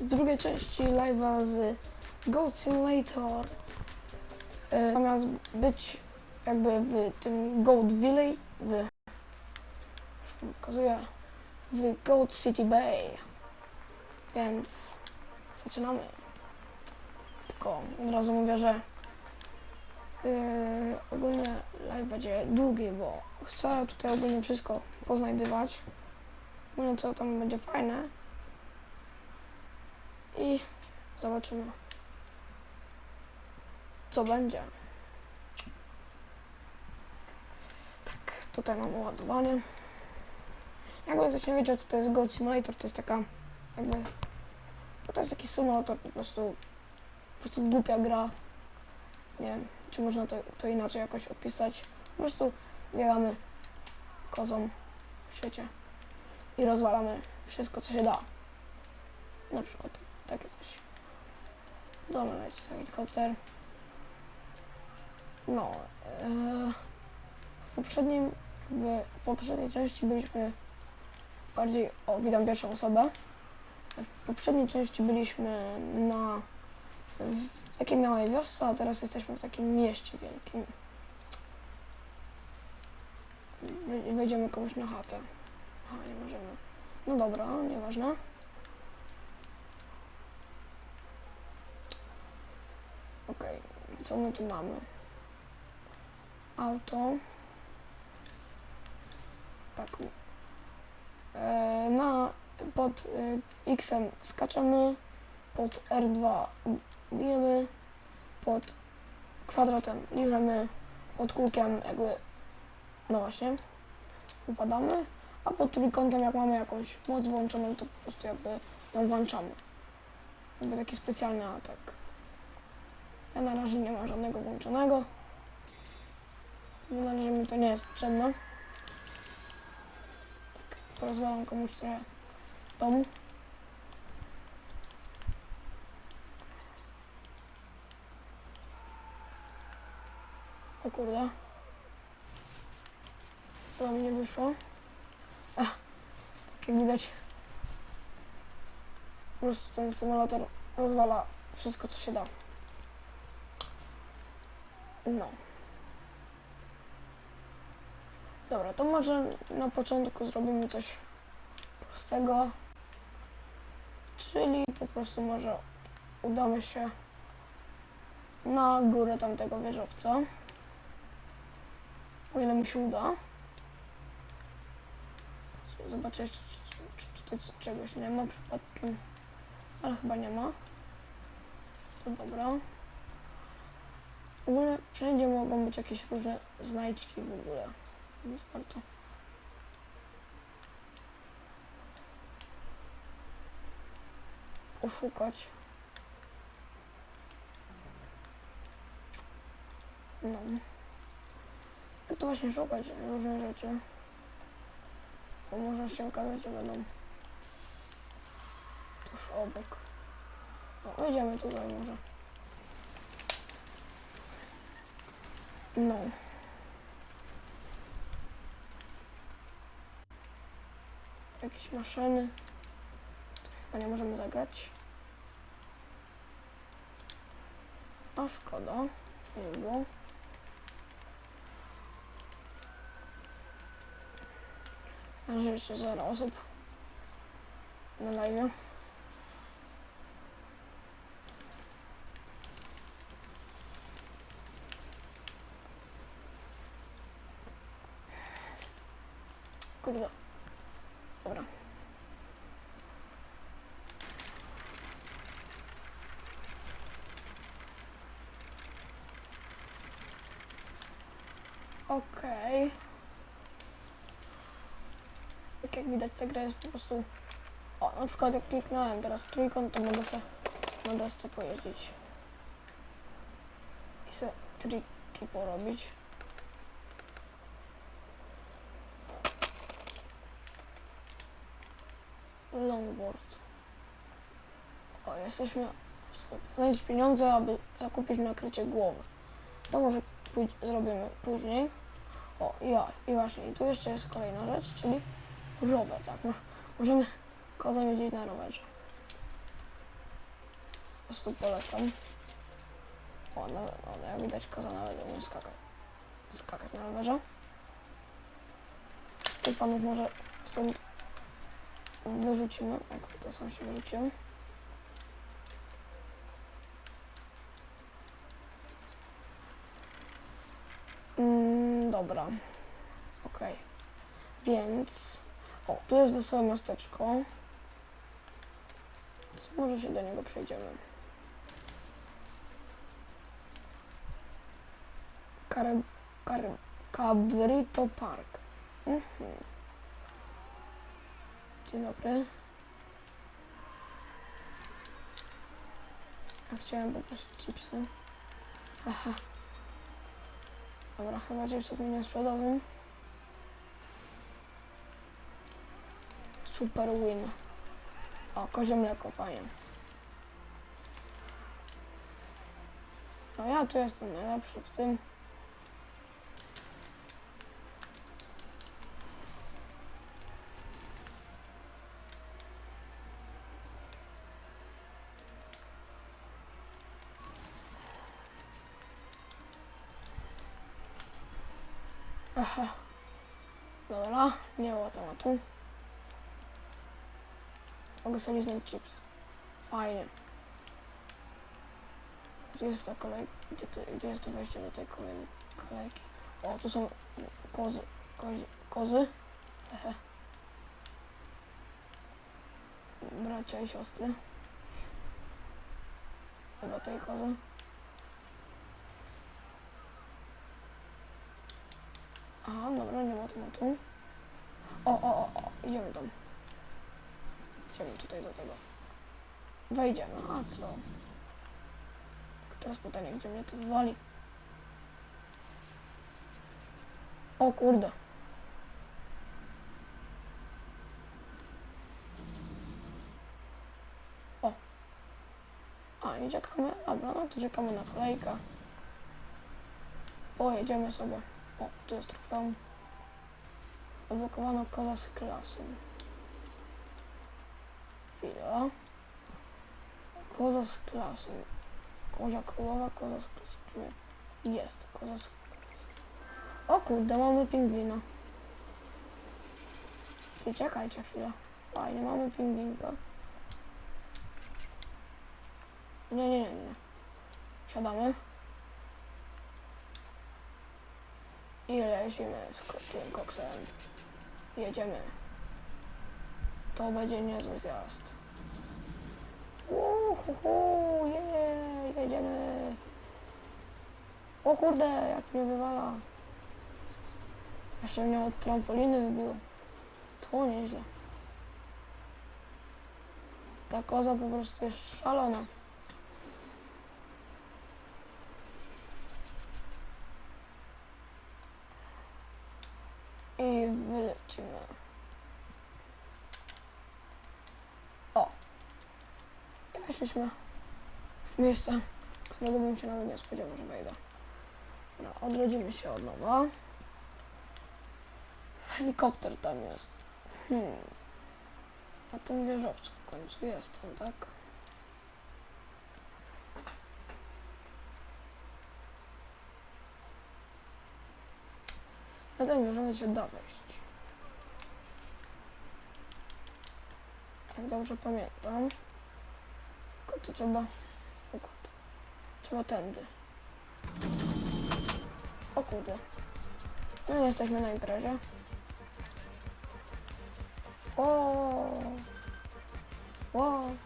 drugiej części live'a z Goat Simulator. E, Zamiast być jakby w tym Goat Village, w, pokazuję, w Goat City Bay. Więc zaczynamy. Tylko od razu mówię, że yy, ogólnie live będzie długi, bo chcę tutaj ogólnie wszystko poznajdywać. Ogólnie co tam będzie fajne. I zobaczymy, co będzie. Tak, tutaj mam ładowanie. Jakby ktoś nie wiedział, co to jest God Simulator, to jest taka jakby... no To jest taki symulator, po prostu, po prostu głupia gra. Nie wiem, czy można to, to inaczej jakoś opisać. Po prostu biegamy kozą w świecie i rozwalamy wszystko, co się da. Na przykład takie coś. Dobra, leci helikopter. No, e, w poprzednim, w poprzedniej części byliśmy bardziej, o, witam pierwszą osobę. W poprzedniej części byliśmy na w takiej małej wiosce, a teraz jesteśmy w takim mieście wielkim. Wej- Wejdziemy komuś na chatę. Aha, nie możemy. No dobra, nieważne. Okej, co my tu mamy? Auto. Tak. E, na, pod e, X-em skaczemy, pod R2 bijemy, pod kwadratem liżemy, pod kółkiem jakby, no właśnie, upadamy, a pod trójkątem jak mamy jakąś moc włączoną, to po prostu jakby ją włączamy. Jakby taki specjalny atak. Ja na razie nie mam żadnego włączonego. Na razie mi to nie jest potrzebne. Tak, porozwalam komuś trochę domu. O kurde. To mi nie wyszło. Ach, tak jak widać. Po prostu ten symulator rozwala wszystko, co się da. No. Dobra, to może na początku zrobimy coś prostego. Czyli po prostu może udamy się na górę tamtego wieżowca. O ile mi się uda. Zobaczę jeszcze, czy, czy, czy tutaj czegoś nie ma przypadkiem. Ale chyba nie ma. To dobra. W ogóle wszędzie mogą być jakieś różne znajdźki w ogóle. Więc warto. Oszukać. No. To właśnie szukać różne rzeczy. Bo może się okazać, że będą tuż obok. No, wejdziemy tutaj może. No. Jakieś maszyny. które Chyba nie możemy zagrać. A szkoda. Nie było. Na razie jeszcze zero osób na live. Kurde. Dobra. Okej. Tak jak widać ta gra jest po prostu... O, na przykład jak kliknąłem teraz trójkąt, to mogę sobie na desce pojeździć. I se triki porobić. Longboard. O, jesteśmy w sklepie. Znaleźć pieniądze, aby zakupić nakrycie głowy. To może pój- zrobimy później. O, ja, i właśnie, i tu jeszcze jest kolejna rzecz, czyli rower, tak. No, możemy kozą jeździć na rowerze. Po prostu polecam. O, nawet, no, jak widać koza nawet umie skakać. Skakać na rowerze. Tych panów może stąd wyrzucimy. O kurde, sam się wyrzuciłem. Mm, dobra. Okej. Więc... O, tu jest wesołe miasteczko. Więc może się do niego przejdziemy. Kar... Kar... Cabrito Park. Mhm. Dzień dobry. Ja chciałem po prostu chipsy. Aha. Dobra, chyba chipsów mi nie sprzedadzą. Super win. O, kozie mleko, fajnie. No ja tu jestem najlepszy w tym. Aha. Dobra, nie było tematu. Mogę sobie liznąć chips. Fajnie. Gdzie jest ta kolejka? Gdzie, gdzie jest to wejście do tej kolejnej kolejki? O, tu są kozy. Kozi, kozy? Ehe. Bracia i siostry. Chyba tej kozy. Aha, dobra, nie ma tematu. O, o, o, o, idziemy tam. Idziemy tutaj do tego. Wejdziemy, a co? Teraz pytanie, gdzie mnie to wywali? O kurde. O. A, i czekamy. Dobra, no to czekamy na kolejkę. O, jedziemy sobie. O, tu jest trofeum. Odblokowano koza z klasą. Chwila. Koza z klasą. Kozia królowa, koza z klasą. Nie. Jest, koza z klasą. O kurde, mamy pingwina. Ty czekajcie chwilę. Fajnie, mamy pingwinka. Nie, nie, nie, nie. Siadamy. I lecimy z tym koksem. Jedziemy. To będzie niezły zjazd. Uhuhu, jej, jedziemy. O kurde, jak mnie wywala. Jeszcze mnie od trampoliny wybiło. To nieźle. Ta koza po prostu jest szalona. I wylecimy. O! I weszliśmy w miejsce, którego bym się nawet nie spodziewał, że wejdę. Dobra, odrodzimy się od nowa. Helikopter tam jest. Hmm. Na tym wieżowcu w końcu jestem, tak? Na ten wieżowiec się da wejść. Jak dobrze pamiętam. To trzeba... O. Trzeba tędy. O kurde. No jesteśmy na imprezie. O. Wow.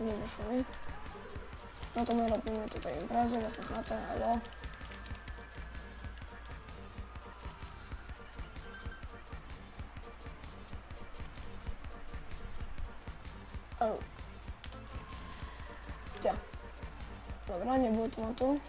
Nie wyszło mi. No to my robimy tutaj imprezę, jest na to, Dobra, nie było tematu.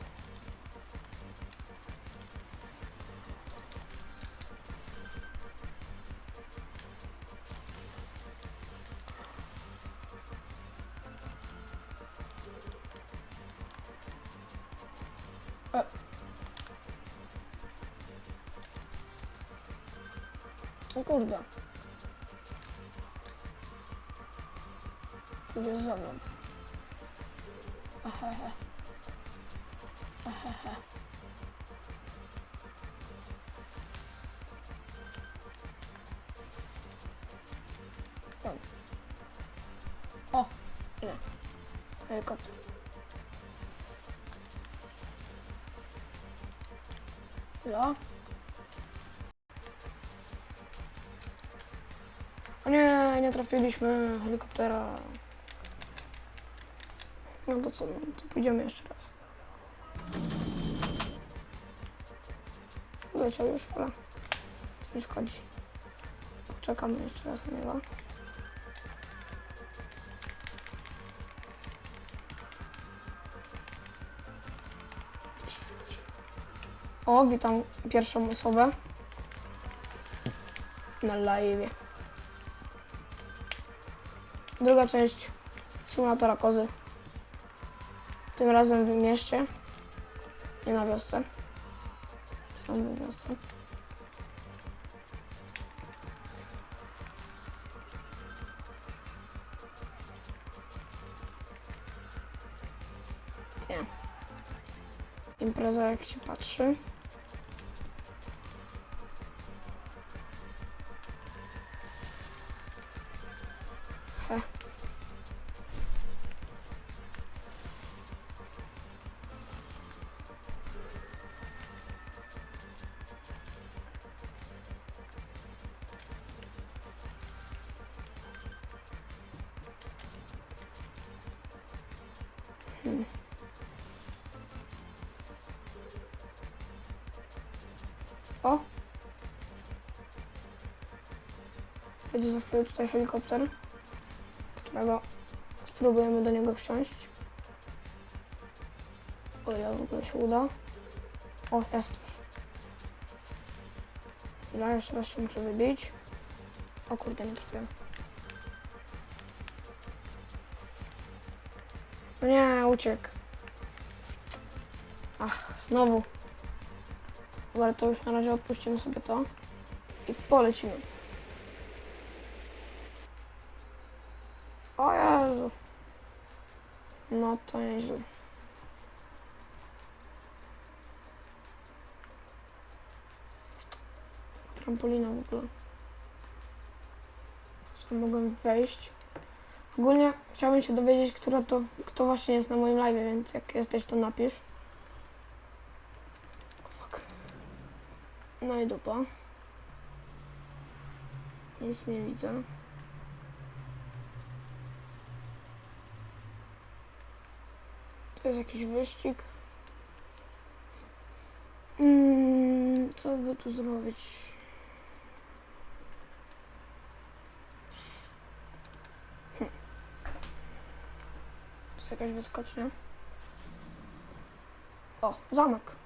E. O kurde. Pójdziesz za mną. Ahehe. Ahehe. O! Nie. Helikopter. Ja? O nie, nie trafiliśmy helikoptera. No to co, no to pójdziemy jeszcze raz. Leciał już, ale nie szkodzi. Poczekamy jeszcze raz na niego. O, witam pierwszą osobę na live. Druga część symulatora kozy. Tym razem w mieście, nie na wiosce. Sam w wiosce. Nie. Impreza jak się patrzy. O! Będzie za chwilę tutaj helikopter, którego spróbujemy do niego wsiąść. O ile w ogóle się uda. O, jest już. Chwila, jeszcze raz się muszę wybić. O kurde, nie trafiłem. No nie, uciekł. Ach, znowu. Dobra, to już na razie odpuścimy sobie to i polecimy. O Jezu. No to nieźle. Trampolina w ogóle. Co mogłem wejść? Ogólnie chciałbym się dowiedzieć, która to, kto właśnie jest na moim live, więc jak jesteś, to napisz. No i dupa. Nic nie widzę. To jest jakiś wyścig. Mm, co by tu zrobić? Hm. To jest jakaś wyskocznia. O, zamek.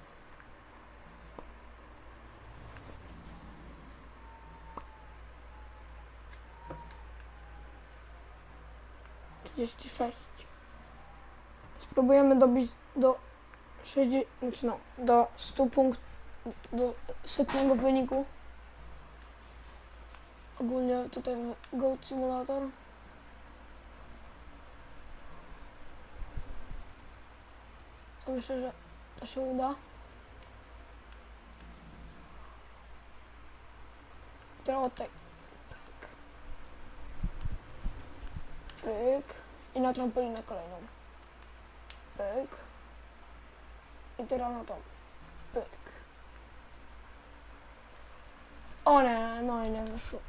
Trzydzieści sześć. Spróbujemy dobić do 60, znaczy no, do 100 punktów, do setnego wyniku. Ogólnie tutaj Goat Simulator. Co myślę, że to się uda. Tutaj. Pyk. I na trampolinę kolejną. Pyk. I teraz na to. Pyk. O nie, no i nie wyszło.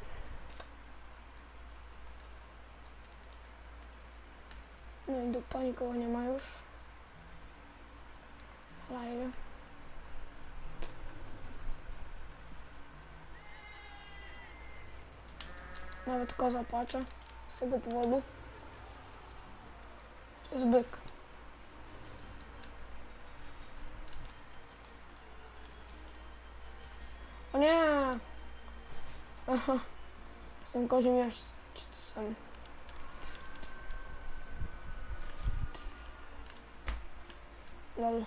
No i dupa, nikogo nie ma już. Live. Nawet koza płacze z tego powodu. To jest byk. O nie! Aha. Jestem kozim jeźdźcem. Lol.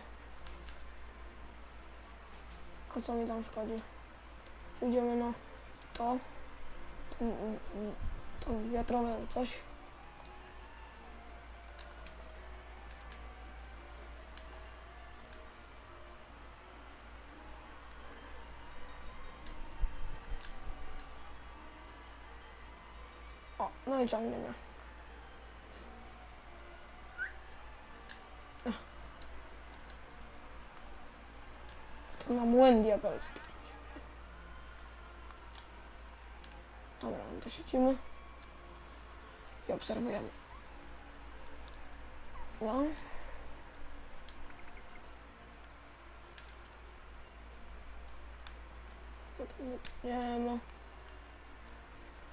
O co mi tam szkodzi? Idziemy na to. To, to wiatrowe coś. No i ciągnie mnie. To na młyn diabelski. Dobra, no to siedzimy i obserwujemy. No. No nie ma.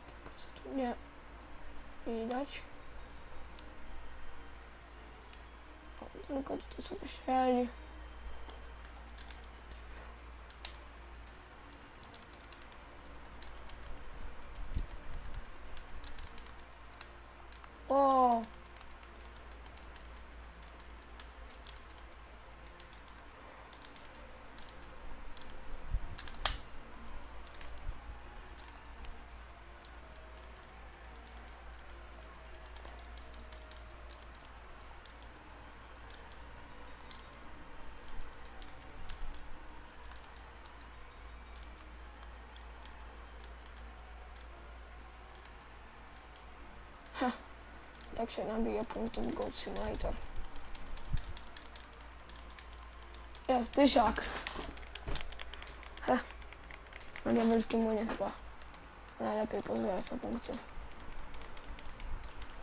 Tylko co tu nie widać. O, tylko tutaj sobie siedzi. O! Ha, tak się nabija punktów Goat Simulator. Jest tysiak. Ha, na diabelskim młynie chyba najlepiej pozbiera sobie punkty.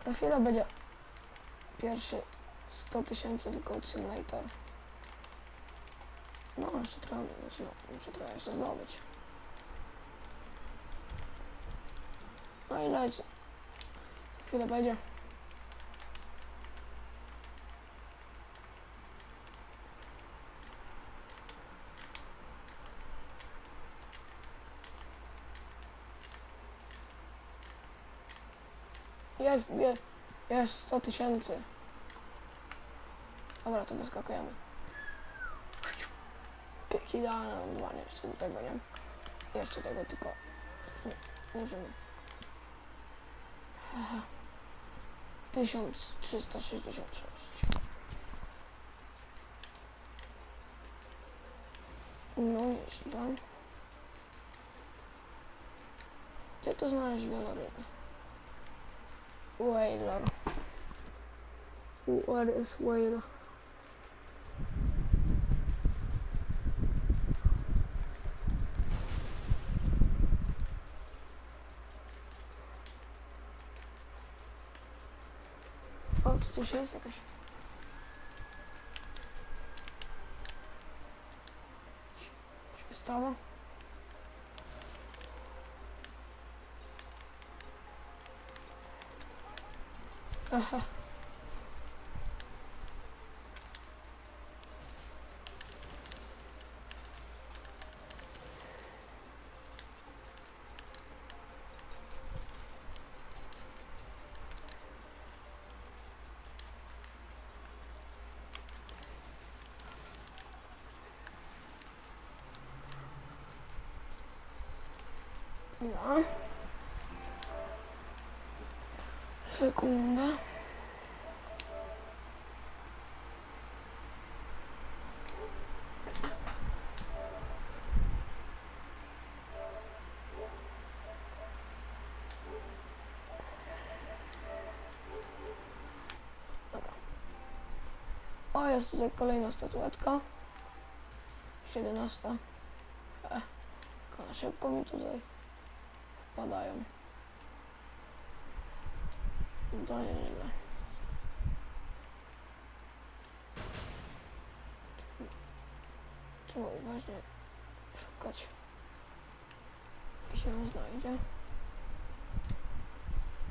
Za chwilę będzie pierwszy 100 tysięcy w Goat Simulator. No, jeszcze trochę, znaczy, no, muszę trochę jeszcze zdobyć. No i leci. Chwilę będzie. Jest, jest, jest 100 tysięcy. Dobra, to wyskakujemy. Piek idealne lądowanie jeszcze do tego, nie? Jeszcze tego tylko nie użymy. Aha. 1366. No nieźle. Gdzie tu znaleźć wieloryby? Whaler. Where is whale? O, tu coś jest No. Sekunda. O, jest tutaj kolejna statuetka. 17. E, szybko mi tutaj wpadają. To nie nieźle. Trzeba uważnie szukać. I się znajdzie.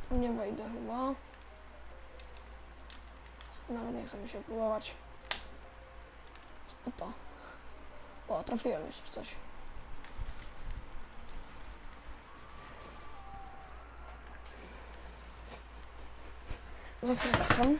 Tu nie wejdę chyba. Nawet nie chcę mi się próbować. Co to? O, trafiłem jeszcze w coś. Za chwilę wracam.